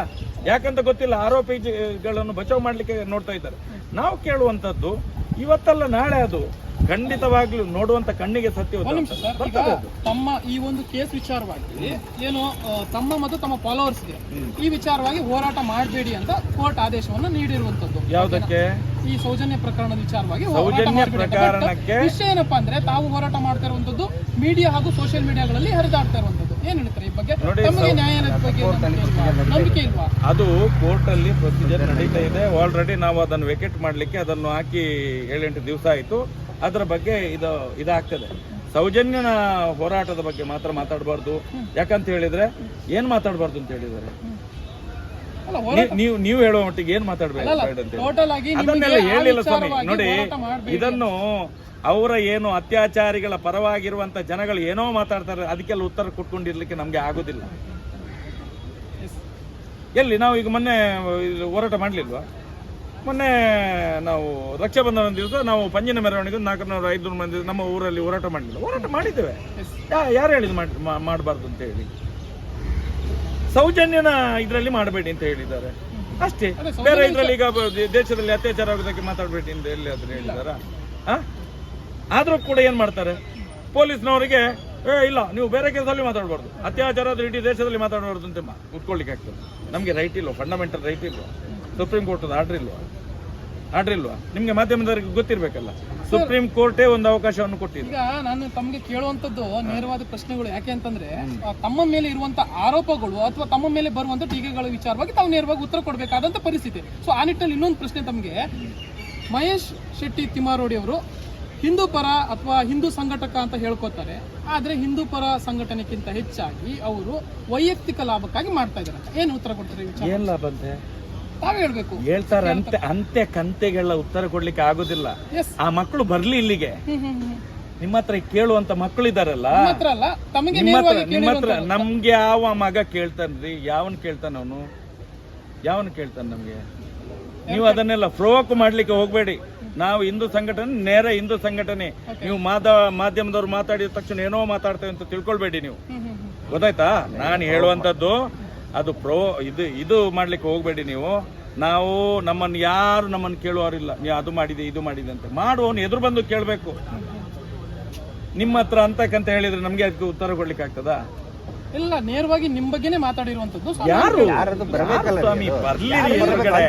ಯಾಕಂತ ಗೊತ್ತಿಲ್ಲ ಆರೋಪಿಗಳನ್ನು ಬಚಾವ್ ಮಾಡ್ಲಿಕ್ಕೆ ನೋಡ್ತಾ ಇದ್ದಾರೆ. ನಾವು ಕೇಳುವಂತದ್ದು ಇವತ್ತಲ್ಲ ನಾಳೆ ಅದು. ಖಂಡಿತವಾಗ್ಲೂ ನೋಡುವಂತ ಕಣ್ಣಿಗೆ ಸತ್ಯ ತಮ್ಮ ಈ ಒಂದು ಕೇಸ್ ವಿಚಾರವಾಗಿ ಏನು ತಮ್ಮ ಮತ್ತು ತಮ್ಮ ಫಾಲೋವರ್ಸ್ಗೆ ಈ ವಿಚಾರವಾಗಿ ಹೋರಾಟ ಮಾಡಬೇಡಿ ಅಂತ ಕೋರ್ಟ್ ಆದೇಶವನ್ನು ನೀಡಿರುವಂತದ್ದು. ಯಾವುದಕ್ಕೆ? ಈ ಸೌಜನ್ಯ ಪ್ರಕರಣದ ವಿಚಾರವಾಗಿ ಹೋರಾಟ ಸೌಜನ್ಯ ಪ್ರಕರಣಕ್ಕೆ- ವಿಷಯ ಏನಪ್ಪಾ ಅಂದ್ರೆ ತಾವು ಹೋರಾಟ ಮಾಡ್ತಾ ಇರುವಂತದ್ದು ಮೀಡಿಯಾ ಹಾಗೂ ಸೋಷಿಯಲ್ ಮೀಡಿಯಾಗಳಲ್ಲಿ ಹರಿದಾಡ್ತಾ ಇರುವಂತದ್ದು ಏನ್ ಹೇಳ್ತಾರೆ ಈ ಬಗ್ಗೆ? ನಮಗೆ ನ್ಯಾಯಾಲಯದ ಬಗ್ಗೆ ನಂಬಿಕೆ ಇಲ್ವಾ? ಅದು ಕೋರ್ಟ್ ಅಲ್ಲಿ ಪ್ರೊಸೀಜರ್ ನಡೀತಾ ಇದೆ. ಆಲ್ರೆಡಿ ನಾವು ಅದನ್ನು ವೆಕೆಟ್ ಮಾಡ್ಲಿಕ್ಕೆ ಅದನ್ನು ಹಾಕಿ ಏಳೆಂಟು ದಿವಸ ಆಯ್ತು. ಅದರ ಬಗ್ಗೆ ಇದು ಇದಾಗ್ತದೆ. ಸೌಜನ್ಯನ ಹೋರಾಟದ ಬಗ್ಗೆ ಮಾತ್ರ ಮಾತಾಡಬಾರ್ದು. ಯಾಕಂತ ಹೇಳಿದ್ರೆ ಏನ್ ಮಾತಾಡಬಾರ್ದು ಅಂತ ಹೇಳಿದ್ದಾರೆ? ಅಲ್ಲ ನೀವು ನೀವು ಹೇಳುವ ಮಟ್ಟಿಗೆ ಏನ್ ಮಾತಾಡ್ಬೇಕು? ಅದನ್ನೆಲ್ಲ ಹೇಳಿಲ್ಲ ಸ್ವಾಮಿ. ನೋಡಿ ಇದನ್ನು ಅವರ ಏನು ಅತ್ಯಾಚಾರಿಗಳ ಪರವಾಗಿರುವಂತ ಜನಗಳು ಏನೋ ಮಾತಾಡ್ತಾರೆ ಅದಕ್ಕೆಲ್ಲ ಉತ್ತರ ಕೊಟ್ಕೊಂಡಿರ್ಲಿಕ್ಕೆ ನಮ್ಗೆ ಆಗುದಿಲ್ಲ. ಎಲ್ಲಿ ನಾವು ಈಗ ಮೊನ್ನೆ ಹೋರಾಟ ಮಾಡ್ಲಿಲ್ವಾ? ಮೊನ್ನೆ ನಾವು ರಕ್ಷಾಬಂಧನ ದಿವಸ ನಾವು ಪಂಜಿನ ಮೆರವಣಿಗೆ ನಾಲ್ಕುನೂರು ಐದುನೂರು ಮಂದಿ ನಮ್ಮ ಊರಲ್ಲಿ ಹೋರಾಟ ಮಾಡಲಿಲ್ಲ. ಹೋರಾಟ ಮಾಡಿದ್ದೇವೆ. ಯಾರು ಹೇಳಿದ್ ಮಾಡಬಾರ್ದು ಅಂತ ಹೇಳಿ? ಸೌಜನ್ಯನ ಇದರಲ್ಲಿ ಮಾಡಬೇಡಿ ಅಂತ ಹೇಳಿದ್ದಾರೆ. ಅಷ್ಟೇ. ಬೇರೆ ಇದರಲ್ಲಿ ಈಗ ದೇಶದಲ್ಲಿ ಅತ್ಯಾಚಾರ ಆಗೋದಕ್ಕೆ ಮಾತಾಡಬೇಡಿ ಅಂತ ಎಲ್ಲಿ ಅದನ್ನ ಹೇಳಿದಾರ ಆದ್ರೂ ಕೂಡ ಏನು ಮಾಡ್ತಾರೆ? ಪೊಲೀಸ್ನವರಿಗೆ ಏ ಇಲ್ಲ ನೀವು ಬೇರೆ ಕೆಲಸದಲ್ಲಿ ಮಾತಾಡಬಾರ್ದು. ಅತ್ಯಾಚಾರ ಆದ್ರೆ ಇಡೀ ದೇಶದಲ್ಲಿ ಮಾತಾಡಬಾರ್ದು ಅಂತ ಕೂತ್ಕೊಳ್ಳಿಕ್ಕೆ ಆಗ್ತದೆ. ನಮಗೆ ರೈಟ್ ಇಲ್ವ? ಫಂಡಮೆಂಟಲ್ ರೈಟ್ ಇಲ್ವಾ? ಸುಪ್ರೀಂ ಕೋರ್ಟ್ ಆರ್ಡರ್ ಇಲ್ವಾ? ಆರ್ಡರ್ ಇಲ್ವಾ? ನಿಮಗೆ ಮಾಧ್ಯಮದವರಿಗೆ ಗೊತ್ತಿರಬೇಕಲ್ಲ. ಸುಪ್ರೀಂ ಕೋರ್ಟೇ ಒಂದು ಅವಕಾಶವನ್ನು ಕೊಟ್ಟಿದೆ. ಈಗ ನಾನು ತಮಗೆ ಕೇಳುವಂತದ್ದು ನೇರವಾದ ಪ್ರಶ್ನೆಗಳು ಯಾಕೆ ಅಂತಂದ್ರೆ ತಮ್ಮ ಮೇಲೆ ಇರುವಂತ ಆರೋಪಗಳು ಅಥವಾ ತಮ್ಮ ಮೇಲೆ ಬರುವಂತ ಟೀಕೆಗಳ ವಿಚಾರವಾಗಿ ತಾವು ನೇರವಾಗಿ ಉತ್ತರ ಕೊಡಬೇಕಾದಂತ ಪರಿಸ್ಥಿತಿ. ಸೊ ಆ ನಿಟ್ಟಿನಲ್ಲಿ ಇನ್ನೊಂದು ಪ್ರಶ್ನೆ ತಮಗೆ. ಮಹೇಶ್ ಶೆಟ್ಟಿ ತಿಮ್ಮಾರೋಡಿ ಅವರು ಹಿಂದೂ ಪರ ಅಥವಾ ಹಿಂದೂ ಸಂಘಟಕ ಅಂತ ಹೇಳ್ಕೋತಾರೆ. ಆದರೆ ಹಿಂದೂ ಪರ ಸಂಘಟನೆಗಿಂತ ಹೆಚ್ಚಾಗಿ ಅವರು ವೈಯಕ್ತಿಕ ಲಾಭಕ್ಕಾಗಿ ಮಾಡ್ತಾ ಇದ್ದಾರೆ ಏನು ಉತ್ತರ ಕೊಡ್ತಾರೆ ಈ ವಿಚಾರ? ಏನ್ ಲಾಭ ಅಂತೆ? ತಾವೇ ಹೇಳ್ಬೇಕು. ಹೇಳ್ತಾರೆ ಅಂತೆ ಅಂತೆ ಕಂತೆಗಳ ಉತ್ತರ ಕೊಡ್ಲಿಕ್ಕೆ ಆಗುದಿಲ್ಲ. ಎಸ್ ಆ ಮಕ್ಕಳು ಬರ್ಲಿ ಇಲ್ಲಿಗೆ. ಹ್ಮ್ ಹ್ಮ್ ಹ್ಮ್. ನಿಮ್ಮ ಹತ್ರ ಕೇಳುವಂತ ಮಕ್ಕಳು ಇದಾರಲ್ಲ ನಿಮ್ಮ ಹತ್ರ ಅಲ್ಲ ತಮಗೆ ನಿಮ್ಮ ಹತ್ರ ನೇರವಾಗಿ ನಿಮ್ಮ ಹತ್ರ ಕೇಳಿರುವಂತದ್ದು. ನಮ್ಗೆ ಯಾವ ಮಗ ಕೇಳ್ತಾನ್ರಿ? ಯಾವನ್ ಕೇಳ್ತಾನ ಅವನು? ಯಾವನ್ ಕೇಳ್ತಾನ ನಮ್ಗೆ? ನೀವು ಅದನ್ನೆಲ್ಲ ಫ್ರೋಕ್ ಮಾಡ್ಲಿಕ್ಕೆ ಹೋಗ್ಬೇಡಿ. ನಾವು ಹಿಂದೂ ಸಂಘಟನೆ ನೇರ ಹಿಂದೂ ಸಂಘಟನೆ. ನೀವು ಮಾದ ಮಾಧ್ಯಮದವ್ರು ಮಾತಾಡಿದ ತಕ್ಷಣ ಏನೋ ಮಾತಾಡ್ತೇವೆ ಅಂತ ತಿಳ್ಕೊಳ್ಬೇಡಿ ನೀವು. ಗೊತ್ತಾಯ್ತಾ? ನಾನು ಹೇಳುವಂತದ್ದು ಅದು ಪ್ರೋ ಇದು ಇದು ಮಾಡ್ಲಿಕ್ಕೆ ಹೋಗ್ಬೇಡಿ ನೀವು. ನಾವು ನಮ್ಮನ್ನು ಯಾರು ನಮ್ಮನ್ನು ಕೇಳುವವರಿಲ್ಲ. ನೀವು ಅದು ಮಾಡಿದೆ ಇದು ಮಾಡಿದೆ ಅಂತ. ಮಾಡುವವನು ಎದುರು ಬಂದು ಕೇಳಬೇಕು. ನಿಮ್ಮ ಹತ್ರ ಅಂತಕ್ಕಂತ ಹೇಳಿದ್ರೆ ನಮ್ಗೆ ಅದಕ್ಕೆ ಉತ್ತರ ಕೊಡ್ಲಿಕ್ಕೆ ಆಗ್ತದಾ? ಇಲ್ಲ ನೇರವಾಗಿ ನಿಮ್ ಬಗ್ಗೆನೇ ಮಾತಾಡಿರುವಂತದ್ದು ಯಾರು? ಯಾರು ಬರಬೇಕಲ್ಲ ಸ್ವಾಮಿ? ಬರ್ಲಿ? ಎದುರುಗಡೆ?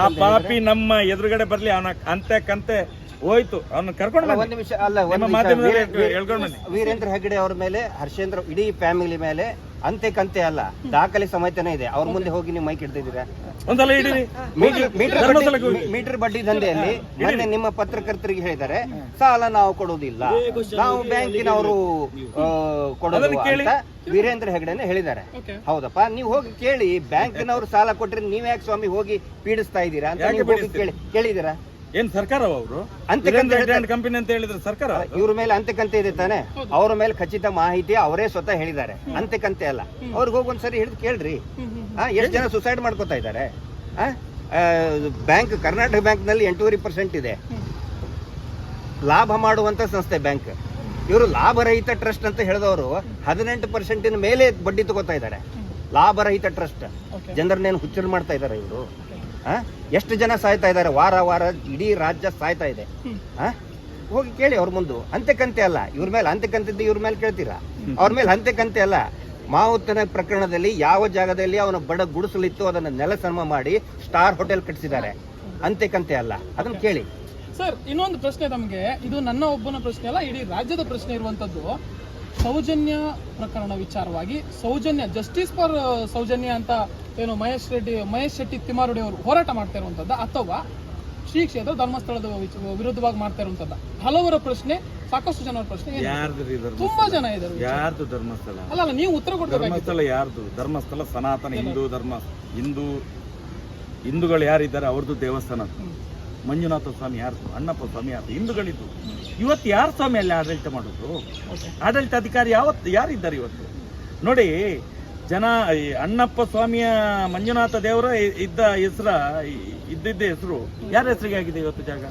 ಆ ಪಾಪಿ ನಮ್ಮ ಎದುರುಗಡೆ ಬರ್ಲಿ ಅವನ ಅಂತೆ ಕಂತೆ ಹೋಯ್ತು. ಅವ್ನ ಕರ್ಕೊಂಡು ಒಂದ್ ನಿಮಿಷ ಅಲ್ಲ ಒಂದು ಮಾಧ್ಯಮದಲ್ಲಿ ವೀರೇಂದ್ರ ಹೆಗ್ಡೆ ಅವ್ರ ಮೇಲೆ ಹರ್ಷೇಂದ್ರ ಇಡೀ ಫ್ಯಾಮಿಲಿ ಮೇಲೆ ಅಂತೆ ಕಂತೆ ಅಲ್ಲ. ದಾಖಲೆ ಸಮೇತನೇ ಇದೆ. ಅವ್ರ ಮುಂದೆ ಹೋಗಿ ನೀವು ಮೈಕ್ ಹಿಡ್ತಿದ್ದೀರಾ ಇಡೀರಿ ಮೀಟರ್ ಬಡ್ಡಿ-. ದಂಧೆಯಲ್ಲಿ ಮೊನ್ನೆ ನಿಮ್ಮ ಪತ್ರಕರ್ತರಿಗೆ ಹೇಳಿದರೆ ಸಾಲ ನಾವು ಕೊಡುವುದಿಲ್ಲ. ನಾವು ಬ್ಯಾಂಕಿನವರು ಆ, ಕೊಡೋದು ಅಂತ ವೀರೇಂದ್ರ ಹೆಗಡೆನೆ ಹೇಳಿದ್ದಾರೆ. ಹೌದಪ್ಪ ನೀವು ಹೋಗಿ ಕೇಳಿ. ಬ್ಯಾಂಕಿನವರು ಸಾಲ ಕೊಟ್ರೆ ನೀವ್ಯಾಕೆ ಸ್ವಾಮಿ ಹೋಗಿ ಪೀಡಿಸ್ತಾ ಇದ್ದೀರಾ ಅಂತ ಯಾಕೆ ನೀವು ಹೋಗಿ ಕೇಳಿ ಕೇಳಿದ್ದೀರಾ? ಏನ್ ಸರ್ಕಾರ ಅವರು? ಕಂಪನಿ ಅಂತ ಹೇಳಿದ್ರೆ ಸರ್ಕಾರ? ಇವ್ರ ಮೇಲೆ ಅಂತೆ ಕಂತೆ ಇದೆ ತಾನೆ. ಅವ್ರ ಮೇಲೆ ಖಚಿತ ಮಾಹಿತಿ ಅವರೇ ಸ್ವತಃ ಹೇಳಿದ್ದಾರೆ. ಅಂತೆ ಕಂತೆ ಅಲ್ಲ. ಅವ್ರಿಗೆ ಹೋಗಿ ಒಂದ್ಸರಿ ಹಿಡಿದು ಕೇಳ್ರಿ. ಎಷ್ಟು ಜನ ಸುಸೈಡ್ ಮಾಡ್ಕೋತಾ ಇದ್ದಾರೆ? ಬ್ಯಾಂಕ್ ಕರ್ನಾಟಕ ಬ್ಯಾಂಕ್ನಲ್ಲಿ ಎಂಟೂವರೆ ಪರ್ಸೆಂಟ್ ಇದೆ. ಲಾಭ ಮಾಡುವಂತ ಸಂಸ್ಥೆ ಬ್ಯಾಂಕ್. ಇವರು ಲಾಭರಹಿತ ಟ್ರಸ್ಟ್ ಅಂತ ಹೇಳಿದವರು ಹದಿನೆಂಟು ಪರ್ಸೆಂಟಿನ ಮೇಲೆ ಬಡ್ಡಿ ತಗೋತಾ ಇದ್ದಾರೆ. ಲಾಭರಹಿತ ಟ್ರಸ್ಟ್. ಜನರನ್ನೇನು ಹುಚ್ಚರು ಮಾಡ್ತಾ ಇದ್ದಾರೆ ಇವರು? ಎಷ್ಟು ಜನ ಸಾಯ್ತಾ ಇದ್ದಾರೆ? ವಾರ ವಾರ ಇಡೀ ರಾಜ್ಯ ಸಾಯ್ತಾ ಇದೆ? ಹೋಗಿ ಕೇಳಿ ಅವ್ರ ಮುಂದೆ. ಅಂತೆ ಕಂತೆ ಅಲ್ಲ. ಇವ್ರ ಮೇಲೆ ಅಂತೆ ಕಂತಿದ್ದು ಇವ್ರ ಮೇಲೆ ಕೇಳ್ತೀರಾ? ಅವ್ರ ಮೇಲೆ ಅಂತೆ ಕಂತೆ ಅಲ್ಲ. ಮಾವುತನ ಪ್ರಕರಣದಲ್ಲಿ ಯಾವ ಜಾಗದಲ್ಲಿ ಅವನ ಬಡ ಗುಡಿಸಲಿತ್ತು ಅದನ್ನ ನೆಲಸಮ ಮಾಡಿ ಸ್ಟಾರ್ ಹೋಟೆಲ್ ಕಟ್ಟಿಸಿದ್ದಾರೆ. ಅಂತೆ ಕಂತೆ ಅಲ್ಲ. ಅದನ್ನ ಕೇಳಿ. ಸರ್ ಇನ್ನೊಂದು ಪ್ರಶ್ನೆ ನಮಗೆ ಇದು ನನ್ನ ಒಬ್ಬನ ಪ್ರಶ್ನೆ ಅಲ್ಲ ಇಡೀ ರಾಜ್ಯದ ಪ್ರಶ್ನೆ ಇರುವಂತದ್ದು. ಸೌಜನ್ಯ ಪ್ರಕರಣ ವಿಚಾರವಾಗಿ ಸೌಜನ್ಯ ಜಸ್ಟಿಸ್ ಫಾರ್ ಸೌಜನ್ಯ ಅಂತ ಏನು ಮಹೇಶ್ ರೆಡ್ಡಿ ಮಹೇಶ್ ಶೆಟ್ಟಿ ತಿಮ್ಮಾರುಡಿ ಅವರು ಹೋರಾಟ ಮಾಡ್ತಾ ಇರುವಂತದ್ದು ಅಥವಾ ಶ್ರೀ ಕ್ಷೇತ್ರ ಧರ್ಮಸ್ಥಳದ ವಿರುದ್ಧವಾಗಿ ಮಾಡ್ತಾ ಇರುವಂತದ್ದು? ಹಲವರ ಪ್ರಶ್ನೆ ಸಾಕಷ್ಟು ಜನರ ಪ್ರಶ್ನೆ ತುಂಬಾ ಜನ ಇದ್ದಾರೆ ಯಾರ್ದು ಧರ್ಮಸ್ಥಳ? ಅಲ್ಲ ಅಲ್ಲ ನೀವು ಉತ್ತರ ಕೊಡ್ಬೇಕು ಧರ್ಮಸ್ಥಳ ಯಾರ್ದು? ಧರ್ಮಸ್ಥಳ ಸನಾತನ ಹಿಂದೂ ಧರ್ಮ ಹಿಂದೂ ಹಿಂದೂಗಳು ಯಾರಿದ್ದಾರೆ? ಅವ್ರದ್ದು ದೇವಸ್ಥಾನ. ಮಂಜುನಾಥ ಸ್ವಾಮಿ ಯಾರು? ಅಣ್ಣಪ್ಪ ಸ್ವಾಮಿ ಯಾರು? ಹಿಂದೂಗಳಿದ್ದು. ಇವತ್ತು ಯಾರು ಸ್ವಾಮಿ ಅಲ್ಲಿ ಆಡಳಿತ ಮಾಡೋದು ಆಡಳಿತ ಅಧಿಕಾರಿ ಯಾವತ್ತು ಯಾರಿದ್ದಾರೆ ಇವತ್ತು? ನೋಡಿ ಜನ ಈ ಅಣ್ಣಪ್ಪ ಸ್ವಾಮಿಯ ಮಂಜುನಾಥ ದೇವರ ಇದ್ದ ಹೆಸರ ಇದ್ದಿದ್ದ ಹೆಸರು ಯಾರ ಹೆಸರಿಗೆ ಆಗಿದೆ ಇವತ್ತು ಜಾಗ?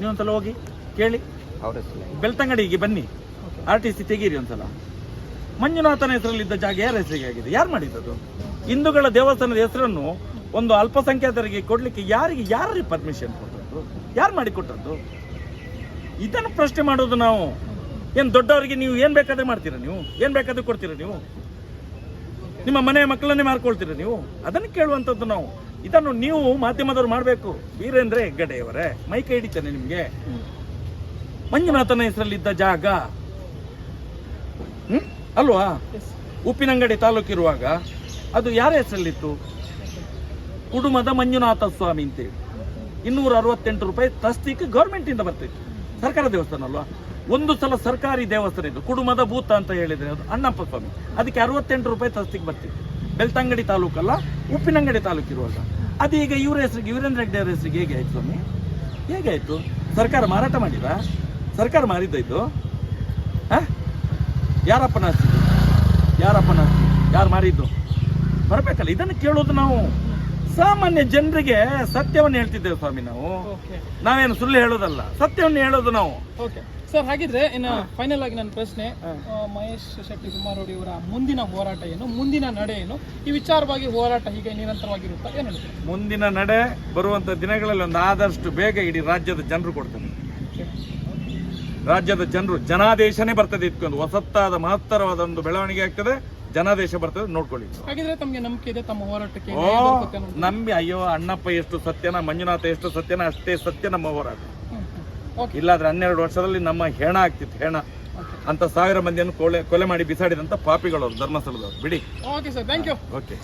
ನೀವೊಂದ್ಸಲ ಹೋಗಿ ಕೇಳಿ. ಅವ್ರ ಹೆಸರು ಬೆಳ್ತಂಗಡಿಗೆ ಬನ್ನಿ. ಆರ್ ಟಿ ಸಿ ತೆಗೀರಿ ಒಂದ್ಸಲ. ಮಂಜುನಾಥನ ಹೆಸರಲ್ಲಿದ್ದ ಜಾಗ ಯಾರ ಹೆಸರಿಗೆ ಆಗಿದೆ? ಯಾರು ಮಾಡಿದ್ದದು? ಹಿಂದೂಗಳ ದೇವಸ್ಥಾನದ ಹೆಸರನ್ನು ಒಂದು ಅಲ್ಪಸಂಖ್ಯಾತರಿಗೆ ಕೊಡಲಿಕ್ಕೆ ಯಾರಿಗೆ ಯಾರಿಗೆ ಪರ್ಮಿಷನ್ ಕೊಟ್ಟದ್ದು ಯಾರು ಮಾಡಿ ಕೊಟ್ಟದ್ದು? ಇದನ್ನು ಪ್ರಶ್ನೆ ಮಾಡೋದು ನಾವು. ಏನು ದೊಡ್ಡವರಿಗೆ ನೀವು ಏನು ಬೇಕಾದ್ರೆ ಮಾಡ್ತೀರಾ ನೀವು? ಏನು ಬೇಕಾದ್ರೆ ಕೊಡ್ತೀರಾ ನೀವು? ನಿಮ್ಮ ಮನೆ ಮಕ್ಕಳನ್ನೇ ಮಾರ್ಕೊಳ್ತೀರಾ ನೀವು? ಅದನ್ನು ಕೇಳುವಂಥದ್ದು ನಾವು. ಇದನ್ನು ನೀವು ಮಾಧ್ಯಮದವರು ಮಾಡಬೇಕು. ವೀರೇಂದ್ರ ಹೆಗ್ಗಡೆಯವರೇ, ಮೈ ಕೈ ಹಿಡಿತಾನೆ ನಿಮಗೆ. ಮಂಜುನಾಥನ ಹೆಸರಲ್ಲಿದ್ದ ಜಾಗ. ಹ್ಮ್? ಅಲ್ವಾ? ಉಪ್ಪಿನಂಗಡಿ ತಾಲೂಕಿರುವಾಗ ಅದು ಯಾರ ಹೆಸರಲ್ಲಿತ್ತು? ಕುಟುಂಬದ ಮಂಜುನಾಥ ಸ್ವಾಮಿ ಅಂತೇಳಿ. ಇನ್ನೂರ ಅರವತ್ತೆಂಟು ರೂಪಾಯಿ ತಸ್ತಿಕ್ ಗೌರ್ಮೆಂಟಿಂದ ಬರ್ತಿತ್ತು ಸರ್ಕಾರ ದೇವಸ್ಥಾನ ಅಲ್ವಾ? ಒಂದು ಸಲ ಸರ್ಕಾರಿ ದೇವಸ್ಥಾನ ಇದು. ಕುಡುಮದ ಭೂತ ಅಂತ ಹೇಳಿದರೆ ಅದು ಅಣ್ಣಪ್ಪ ಸ್ವಾಮಿ. ಅದಕ್ಕೆ ಅರವತ್ತೆಂಟು ರೂಪಾಯಿ ತಸ್ತಿಗೆ ಬರ್ತಿತ್ತು ಬೆಳ್ತಂಗಡಿ ತಾಲೂಕಲ್ಲ ಉಪ್ಪಿನಂಗಡಿ ತಾಲೂಕು ಇರುವಾಗ. ಅದು ಈಗ ಇವ್ರ ಹೆಸರಿಗೆ, ವೀರೇಂದ್ರ ಹೆಗ್ಡೆ ಅವರ ಹೆಸರಿಗೆ ಹೇಗೆ ಆಯ್ತು ಸ್ವಾಮಿ? ಹೇಗೆ ಆಯ್ತು? ಸರ್ಕಾರ ಮಾರಾಟ ಮಾಡಿದ? ಸರ್ಕಾರ ಮಾರಿದ್ದ ಇದು? ಆ? ಯಾರಪ್ಪನ ಆಸ್ತಿ? ಯಾರಪ್ಪನ ಯಾರು ಮಾರಿದ್ದು? ಬರಬೇಕಲ್ಲ, ಇದನ್ನು ಕೇಳೋದು ನಾವು. ಸಾಮಾನ್ಯ ಜನರಿಗೆ ಸತ್ಯವನ್ನು ಹೇಳ್ತಿದ್ದೇವೆ ಸ್ವಾಮಿ ನಾವು. ಓಕೆ ನಾವೇನು ಸುಳ್ಳು ಹೇಳೋದಲ್ಲ ಸತ್ಯವನ್ನು ಹೇಳೋದು ನಾವು. ಓಕೆ ಸರ್ ಹಾಗಿದ್ರೆ ಇನ್ನು ಫೈನಲ್ ಆಗಿ ನನ್ನ ಪ್ರಶ್ನೆ ಮಹೇಶ್ ಶೆಟ್ಟಿ ಕುಮಾರೋಡಿ ಅವರ ಮುಂದಿನ ಹೋರಾಟ ಏನು ಮುಂದಿನ ನಡೆ ಏನು? ಈ ವಿಚಾರವಾಗಿ ಹೋರಾಟ ಹೀಗೆ ನಿರಂತರವಾಗಿರುತ್ತಾ? ಏನು ಮುಂದಿನ ನಡೆ ಬರುವಂತ ದಿನಗಳಲ್ಲಿ ಒಂದು ಆದಷ್ಟು ಬೇಗ ಇಡೀ ರಾಜ್ಯದ ಜನರು ಕೊಡ್ತಾರೆ. ರಾಜ್ಯದ ಜನರು ಜನಾದೇಶನೇ ಬರ್ತದೆ ಇಟ್ಕೊಂಡು ಹೊಸತ್ತಾದ ಮಹತ್ತರವಾದ ಒಂದು ಬೆಳವಣಿಗೆ ಆಗ್ತದೆ. ಜನಾದೇಶ ಬರ್ತದೆ ನೋಡ್ಕೊಳ್ಳಿ. ಹಾಗಿದ್ರೆ ತಮಗೆ ನಂಬಿಕೆ ಇದೆ ತಮ್ಮ ಹೋರಾಟಕ್ಕೆ ನ್ಯಾಯ ದೊರಕುತ್ತೆ ಅನ್ನೋದು? ನಂಬಿ ಅಯ್ಯೋ ಅಣ್ಣಪ್ಪ ಎಷ್ಟು ಸತ್ಯನ ಮಂಜುನಾಥ ಎಷ್ಟು ಸತ್ಯನ ಅಷ್ಟೇ ಸತ್ಯ ನಮ್ಮ ಹೋರಾಟ. ಇಲ್ಲಾದ್ರೆ ಹನ್ನೆರಡು ವರ್ಷದಲ್ಲಿ ನಮ್ಮ ಹೆಣ ಆಗ್ತಿತ್ತು ಹೆಣ. ಅಂತ ಸಾವಿರ ಮಂದಿಯನ್ನು ಕೊಲೆ ಕೊಲೆ ಮಾಡಿ ಬಿಸಾಡಿದಂತ ಪಾಪಿಗಳು ಅವ್ರು ಧರ್ಮಸ್ಥಳದವ್ರು. ಬಿಡಿ. Okay sir thank you okay